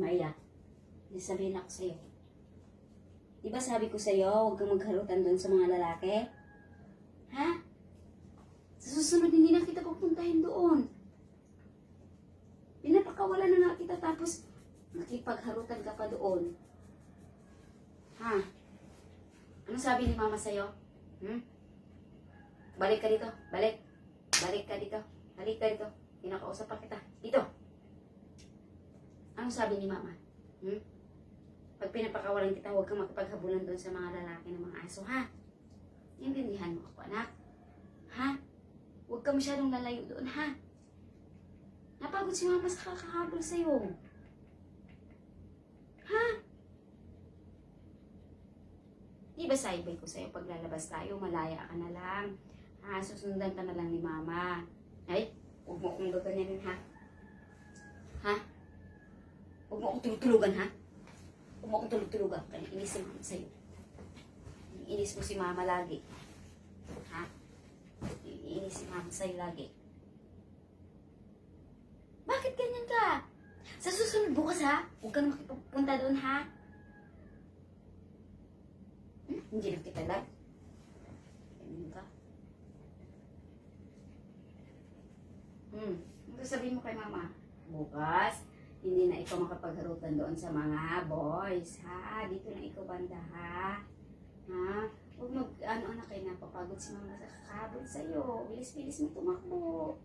Maya, may sabihin ako sa'yo. Di ba sabi ko sa'yo, huwag kang magharutan doon sa mga lalaki? Ha? Sa susunod, hindi na kita pupuntahin doon. Pinapakawalan na nga kita tapos makipagharutan ka pa doon. Ha? Ano sabi ni mama sa'yo? Hmm? Balik ka dito. Balik. Balik ka dito. Balik ka dito. Pinakausap pa kita. Dito. Ano sabi ni mama? Hmm? Pag pinapakawalan kita, huwag kang makipaghabulan doon sa mga lalaki ng mga aso, ha? Intindihan mo ako, anak. Ha? Huwag ka masyadong lalayo doon, ha? Napagod si mama sa kakahabol sa'yo. Ha? Di ba saibay ko sa'yo, pag lalabas tayo, malaya ka na lang. Ha? Susundan ka na lang ni mama. Ay, huwag mo akong gaganyanin, ha? Ha? Huwag mo akong tulog-tulugan, ha? Huwag mo akong tulog-tulugan. Kaya inis si mama sa'yo. Inis mo si mama lagi. Ha? Iinis si mama sa'yo lagi. Bakit ganyan ka? Sa susunod bukas, ha? Huwag ka na makipupunta doon, ha? Hmm? Hindi na kita lang. Ganyan ka. Hmm. Ano sabihin mo kay mama? Bukas, hindi na ikaw makapagharutan doon sa mga boys, ha? Dito na ikaw banda, ha? Ha? Huwag mag, ano, anak, kayo napapagod si mama sa kakabot sa'yo. Bilis-bilis mo tumakbo.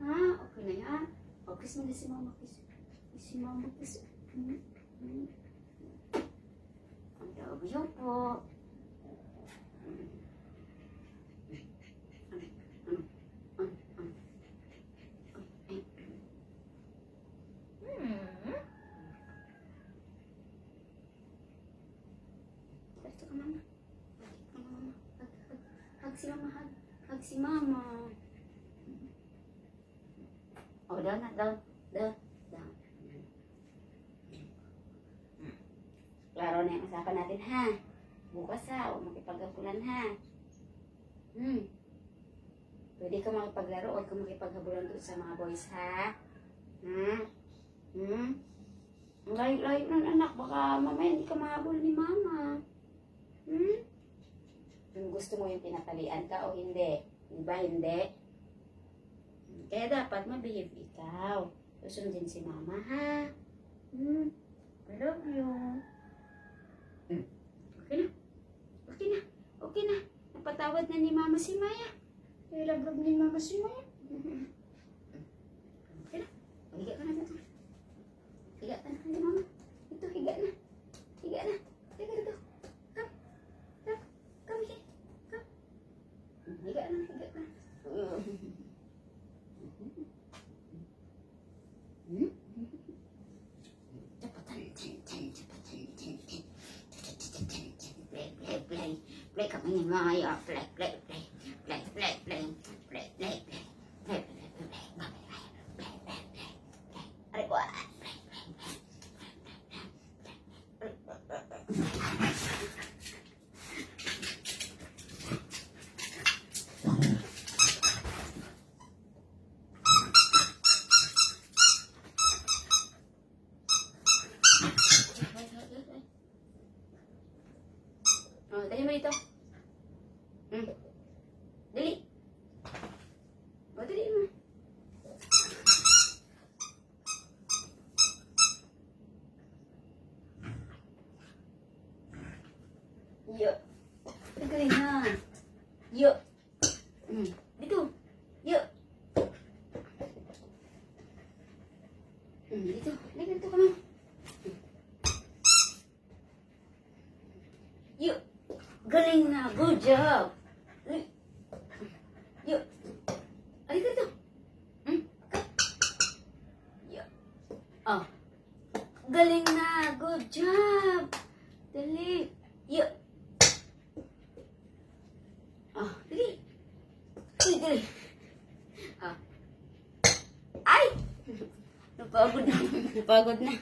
Ha? Okay na yan. O, kiss mo na si mama, kiss. Si mama, kiss. Hmm? Hmm? Ang love you po. Hmm. Ano? Ano? Ano? Ano? Ay. Hmm. Dito ka, mama. Dito ka, mama. Hug, hug. Hug si mama, hug. Hug si mama. Oh, down na, down. Down. Down. Klaro na yung usapan natin, ha? Bukas, ha? Huwag makipaghabulan, ha? Hmm. Pwede ka makipaglaro, huwag ka makipaghabulan doon sa mga boys, ha? Hmm? Hmm? Layo-layo ng anak, baka mamaya hindi ka mahabol ni mama. Hmm? Kung gusto mo yung tinatalian ka o hindi. Di ba hindi? Kaya dapat mabehave ikaw. Susundin si mama, ha? Hmm? I love you. Hmm. Okay na. Okay na. Okay na. Napatawad na ni mama si Maya. Love ni mama si Maya. เล็กกับมันยังลอยออกเล็กเล็กเล็กเล็กเล็ก Yo. Tagay na. Yo. Hmm. Dito. Yo. Hmm, dito. Dito, dito ka na. Yo. Galing na. Good job. Yo. Ay, dito. Ka. Yo. Oh. Galing na. Good job. Dali. Yo. Oh, dali. Uy, dali. Ah. Ay! Napagod na. Napagod na.